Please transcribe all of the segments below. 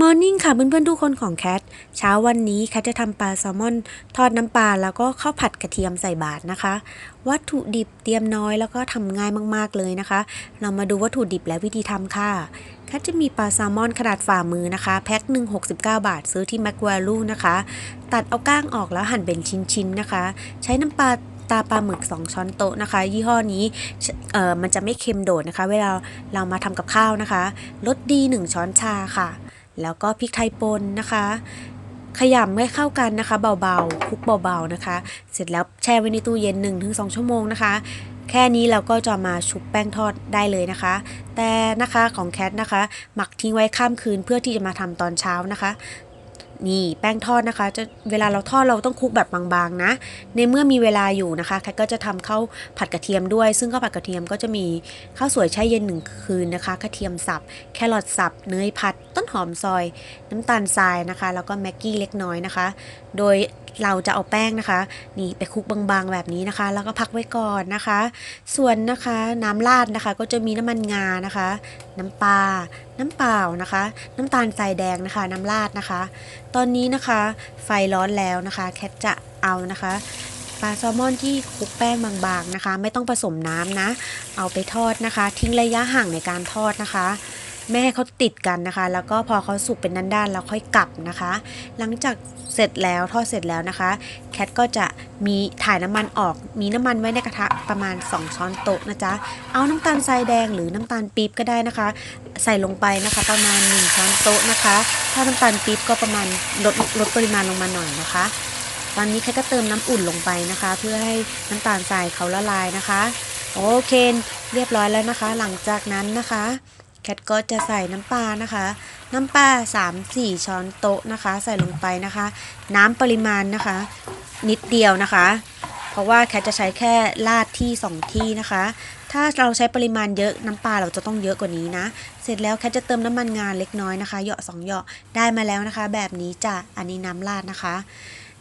มอร์นิ่งค่ะเพื่อนๆทุกคนของแคทเช้าวันนี้แคทจะทำปลาแซลมอน ทอดน้ำปลาแล้วก็ข้าวผัดกระเทียมใส่บาตรนะคะ วัตถุดิบเตรียมน้อยแล้วก็ทำง่ายมากๆเลยนะคะ เรามาดูวัตถุดิบและวิธีทำค่ะแคทจะมีปลาแซลมอนขนาดฝ่ามือนะคะแพ็คหนึ่ง69 บาทซื้อที่แมคแวลูนะคะ ตัดเอาก้างออกแล้วหั่นเป็นชิ้นๆนะคะ ใช้น้ำปลาตาปลาหมึก 2 ช้อนโต๊ะนะคะ ยี่ห้อนี้เอ่อมันจะไม่เค็มโดดนะคะ เวลาเรามาทำกับข้าวนะคะรสดี 1 ช้อนชาค่ะ แล้วก็พริกไทยป่นนะคะ ขยำให้เข้ากันนะคะ เบาๆคลุกเบาๆนะคะ เสร็จแล้วแช่ไว้ในตู้เย็น 1-2 ชั่วโมงนะคะ แค่นี้เราก็จะมาชุบแป้งทอดได้เลยนะคะ แต่นะคะของแคทนะคะ หมักทิ้งไว้ข้ามคืนเพื่อที่จะมาทำตอนเช้านะคะ นี่แป้งทอดนะคะ จะเวลาเราทอดเราต้องคลุกแบบบางๆนะ ในเมื่อมีเวลาอยู่นะคะแคทก็จะทำข้าวผัดกระเทียมด้วย ซึ่งข้าวผัดกระเทียมก็จะมีข้าวสวยแช่เย็นหนึ่งคืนนะคะ กระเทียมสับ แครอทสับ เนยผัด ต้นหอมซอย น้ำตาลทรายนะคะ แล้วก็แม็กกี้เล็กน้อยนะคะ โดย เราจะเอาแป้งนะคะ นี่ไปคลุกบางๆแบบนี้นะคะ แล้วก็พักไว้ก่อนนะคะ ส่วนนะคะน้ำราดนะคะ ก็จะมีน้ำมันงานะคะ น้ำปลาน้ำเปล่านะคะ น้ำตาลทรายแดงนะคะ น้ำราดนะคะ ตอนนี้นะคะ ไฟร้อนแล้วนะคะ แคทจะเอานะคะปลาแซลมอนที่คลุกแป้งบางๆนะคะ ไม่ต้องผสมน้ำนะ เอาไปทอดนะคะ ทิ้งระยะห่างในการทอดนะคะ ไม่ให้เขาติดกันนะคะ แล้วก็พอเขาสุกเป็นด้านๆแล้วค่อยกลับนะคะ หลังจากเสร็จแล้วทอดเสร็จแล้วนะคะ แคทก็จะมีถ่ายน้ำมันออก มีน้ำมันไว้ในกระทะประมาณ 2 ช้อนโต๊ะนะจ๊ะ เอาน้ำตาลทรายแดงหรือน้ำตาลปี๊บก็ได้นะคะ ใส่ลงไปนะคะ ประมาณ 1 ช้อนโต๊ะนะคะ ถ้าน้ำตาลปี๊บก็ประมาณลดลดปริมาณลงมาหน่อยนะคะ ตอนนี้แคทก็เติมน้ำอุ่นลงไปนะคะ เพื่อให้น้ำตาลทรายเขาละลายนะคะ โอเค เรียบร้อยแล้วนะคะ หลังจากนั้นนะคะ แคทก็จะใส่น้ำปลานะคะ น้ำปลา3-4 ช้อนโต๊ะนะคะ ใส่ลงไปนะคะ น้ำปริมาณนะคะ นิดเดียวนะคะ เพราะว่าแคทจะใช้แค่ราดที่ 2 ที่นะคะ ถ้าเราใช้ปริมาณเยอะน้ำปลาเราจะต้องเยอะกว่านี้นะ เสร็จแล้วแคทจะเติมน้ำมันงานเล็กน้อยนะคะเหยาะสองเหยาะได้มาแล้วนะคะ แบบนี้จ้ะอันนี้น้ำราดนะคะ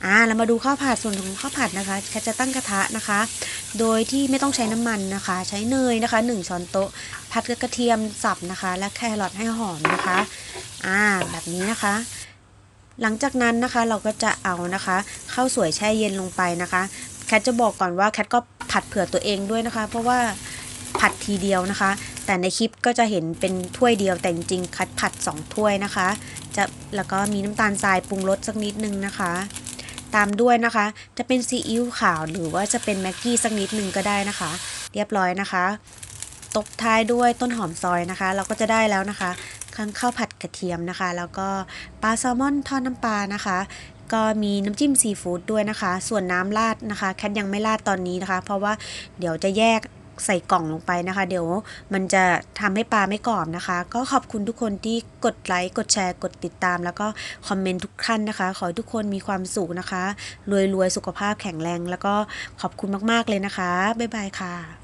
อ่าเรามาดูข้าวผัดส่วนของข้าวผัดนะคะแคทจะตั้งกระทะนะคะ โดยที่ไม่ต้องใช้น้ำมันนะคะ ใช้เนยนะคะ 1 ช้อนโต๊ะ ผัดกระเทียมสับนะคะ และแครอทให้หอมนะคะอ่าแบบนี้นะคะ หลังจากนั้นนะคะเราก็จะเอานะคะข้าวสวยแช่เย็นลงไปนะคะแคทจะบอกก่อนว่าแคทก็ผัดเผื่อตัวเองด้วยนะคะ เพราะว่าผัดทีเดียวนะคะ แต่ในคลิปก็จะเห็นเป็นถ้วยเดียวแต่จริงๆคัดผัด 2 ถ้วยนะคะ จะแล้วก็มีน้ำตาลทรายปรุงรสสักนิดนึงนะคะ ตามด้วยนะคะ จะเป็นซีอิ๊วขาวหรือว่าจะเป็นแม็กกี้สักนิดหนึ่งก็ได้นะคะ เรียบร้อยนะคะตบท้ายด้วยต้นหอมซอยนะคะ เราก็จะได้แล้วนะคะข้างข้าวผัดกระเทียมนะคะ แล้วก็ปลาแซลมอนทอดน้ำปลานะคะ ก็มีน้ำจิ้มซีฟู้ดด้วยนะคะ ส่วนน้ำราดนะคะ แคทยังไม่ราดตอนนี้นะคะ เพราะว่าเดี๋ยวจะแยก ใส่กล่องลงไปนะคะ เดี๋ยวมันจะทำให้ปลาไม่กรอบนะคะ ก็ขอบคุณทุกคนที่กดไลค์กดแชร์กดติดตาม แล้วก็คอมเมนต์ทุกท่านนะคะ ขอให้ทุกคนมีความสุขนะคะรวยรวยสุขภาพแข็งแรง แล้วก็ขอบคุณมากๆเลยนะคะบ๊ายบายค่ะ